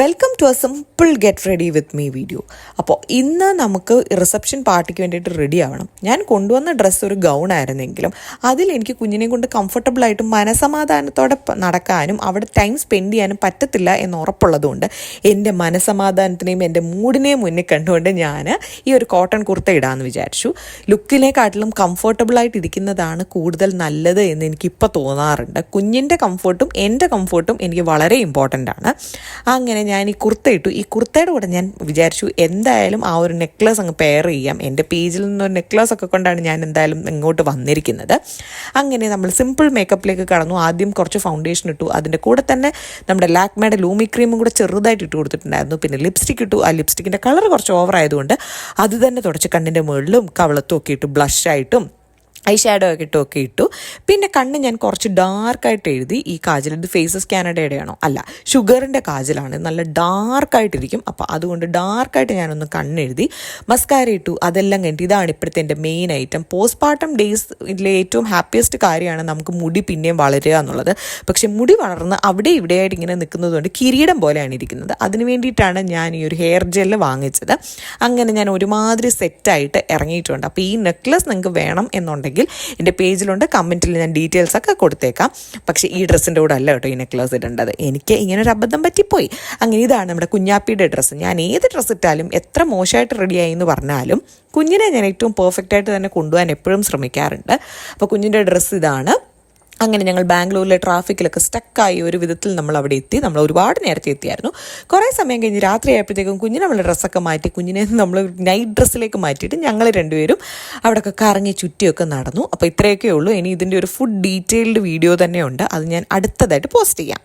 Welcome to a simple get ready with me video അപ്പോൾ ഇന്ന് നമുക്ക് റിസപ്ഷൻ പാർട്ടിക്ക് വേണ്ടിയിട്ട് റെഡി ആവണം. ഞാൻ കൊണ്ടുവന്ന ഡ്രസ്സ് ഒരു ഗൗൺ ആയിരുന്നെങ്കിലും അതിൽ എനിക്ക് കുഞ്ഞിനെ കൊണ്ട് കംഫർട്ടബിൾ ആയിട്ടും മനസമാധാനത്തോടെ നടക്കാനും അവിടെ ടൈം സ്പെൻഡ് ചെയ്യാനും പറ്റത്തില്ല എന്ന് ഉറപ്പുള്ളതുകൊണ്ട് എന്റെ മനസമാധാനത്തിനെയും എന്റെ മൂഡിനെയും മുന്നിൽ കണ്ടുകൊണ്ട് ഞാൻ ഈ ഒരു കോട്ടൺ കുർത്ത ഇടാമെന്ന് വിചാരിച്ചു. ലുക്കിനെക്കാട്ടിലും കംഫർട്ടബിൾ ആയിട്ട് ഇരിക്കുന്നതാണ് കൂടുതൽ നല്ലത് എന്ന് എനിക്കിപ്പോൾ തോന്നാറുണ്ട്. കുഞ്ഞിന്റെ കംഫർട്ടും എന്റെ കംഫർട്ടും എനിക്ക് വളരെ ഇമ്പോർട്ടന്റ് ആണ്. അങ്ങനെ ഞാൻ ഈ കുർത്ത ഇട്ടു. ഈ കുർത്തയുടെ കൂടെ ഞാൻ വിചാരിച്ചു എന്തായാലും ആ ഒരു നെക്ലസ് അങ്ങ് പെയർ ചെയ്യാം. എന്റെ പേജിൽ നിന്നൊരു നെക്ലസ് ഒക്കെ കൊണ്ടാണ് ഞാൻ എന്തായാലും ഇങ്ങോട്ട് വന്നിരിക്കുന്നത്. അങ്ങനെ നമ്മൾ സിമ്പിൾ മേക്കപ്പിലേക്ക് കടന്നു. ആദ്യം കുറച്ച് ഫൗണ്ടേഷൻ ഇട്ടു. അതിന്റെ കൂടെ തന്നെ നമ്മുടെ ലാക്മയുടെ ലൂമി ക്രീമും കൂടെ ചെറുതായിട്ട് ഇട്ട് കൊടുത്തിട്ടുണ്ടായിരുന്നു. പിന്നെ ലിപ്സ്റ്റിക് ഇട്ടു. ആ ലിപ്സ്റ്റിക്കിന്റെ കളർ കുറച്ച് ഓവർ ആയതുകൊണ്ട് അത് തന്നെ തുടച്ച് കണ്ണിന്റെ മുകളിലും കവളത്തും ഒക്കെ ഇട്ടു ബ്ലഷായിട്ടും ഐ ഷാഡോ ഒക്കെ ഇട്ടൊക്കെ ഇട്ടു. പിന്നെ കണ്ണ് ഞാൻ കുറച്ച് ഡാർക്കായിട്ട് എഴുതി ഈ കാജൽ ഇത് ഫേസസ് കാനഡയുടെയാണോ? അല്ല ഷുഗറിന്റെ കാജലാണ്. നല്ല ഡാർക്കായിട്ടിരിക്കും അപ്പോൾ അതുകൊണ്ട് ഡാർക്കായിട്ട് ഞാനൊന്ന് കണ്ണെഴുതി. മസ്കാര ഇട്ടു. അതെല്ലാം കഴിഞ്ഞിട്ട് ഇതാണ് ഇപ്പോഴത്തെ എന്റെ main item post partum days ഇതിലെ ഏറ്റവും ഹാപ്പിയസ്റ്റ് കാര്യമാണ് നമുക്ക് മുടി പിന്നെയും വളരുക എന്നുള്ളത്. പക്ഷേ മുടി വളർന്ന് അവിടെ ഇവിടെയായിട്ട് ഇങ്ങനെ നിൽക്കുന്നതുകൊണ്ട് കിരീടം പോലെയാണ് ഇരിക്കുന്നത്. അതിന് വേണ്ടിയിട്ടാണ് ഞാൻ ഈ ഒരു ഹെയർ ജെല്ല് വാങ്ങിച്ചത്. അങ്ങനെ ഞാൻ ഒരുമാതിരി സെറ്റായിട്ട് ഇറങ്ങിയിട്ടുണ്ട്. അപ്പോൾ ഈ നെക്ലസ് നിങ്ങൾക്ക് വേണം എന്നുണ്ടെങ്കിൽ എന്റെ പേജിലുണ്ട് കമന്റിൽ ഞാൻ ഡീറ്റെയിൽസ് ഒക്കെ കൊടുത്തേക്കാം. പക്ഷേ ഈ ഡ്രസ്സിന്റെ കൂടെ അല്ല കേട്ടോ ഈ നെക്ലേസ് ഇടേണ്ടത്. എനിക്ക് ഇങ്ങനെ ഒരു അബദ്ധം പറ്റിപ്പോയി. അങ്ങനെ ഇതാണ് നമ്മുടെ കുഞ്ഞാപ്പിയുടെ ഡ്രസ്സ്. ഞാൻ ഏത് ഡ്രസ്സ് ഇട്ടാലും എത്ര മോശമായിട്ട് റെഡിയായി എന്ന് പറഞ്ഞാലും കുഞ്ഞിനെ ഞാൻ ഏറ്റവും പെർഫെക്റ്റായിട്ട് തന്നെ കൊണ്ടുപോകാൻ എപ്പോഴും ശ്രമിക്കാറുണ്ട്. അപ്പോൾ കുഞ്ഞിന്റെ ഡ്രസ്സ് ഇതാണ്. അങ്ങനെ ഞങ്ങൾ ബാംഗ്ലൂരിലെ ട്രാഫിക്കിലൊക്കെ സ്റ്റക്കായി ഒരു വിധത്തിൽ നമ്മൾ അവിടെ എത്തി. നമ്മൾ ഒരുപാട് നേരത്തെ എത്തിയായിരുന്നു. കുറേ സമയം കഴിഞ്ഞ് രാത്രി ആയപ്പോഴത്തേക്കും കുഞ്ഞിനെ നമ്മൾ ഡ്രസ്സൊക്കെ മാറ്റി കുഞ്ഞിനെ നമ്മൾ നൈറ്റ് ഡ്രസ്സിലേക്ക് മാറ്റിയിട്ട് ഞങ്ങൾ രണ്ടുപേരും അവിടെയൊക്കെ കറങ്ങി ചുറ്റിയൊക്കെ നടന്നു. അപ്പോൾ ഇത്രയൊക്കെ ഉള്ളൂ. ഇനി ഇതിന്റെ ഒരു ഫുഡ് ഡീറ്റെയിൽഡ് വീഡിയോ തന്നെയുണ്ട്. അത് ഞാൻ അടുത്തതായിട്ട് പോസ്റ്റ് ചെയ്യാം.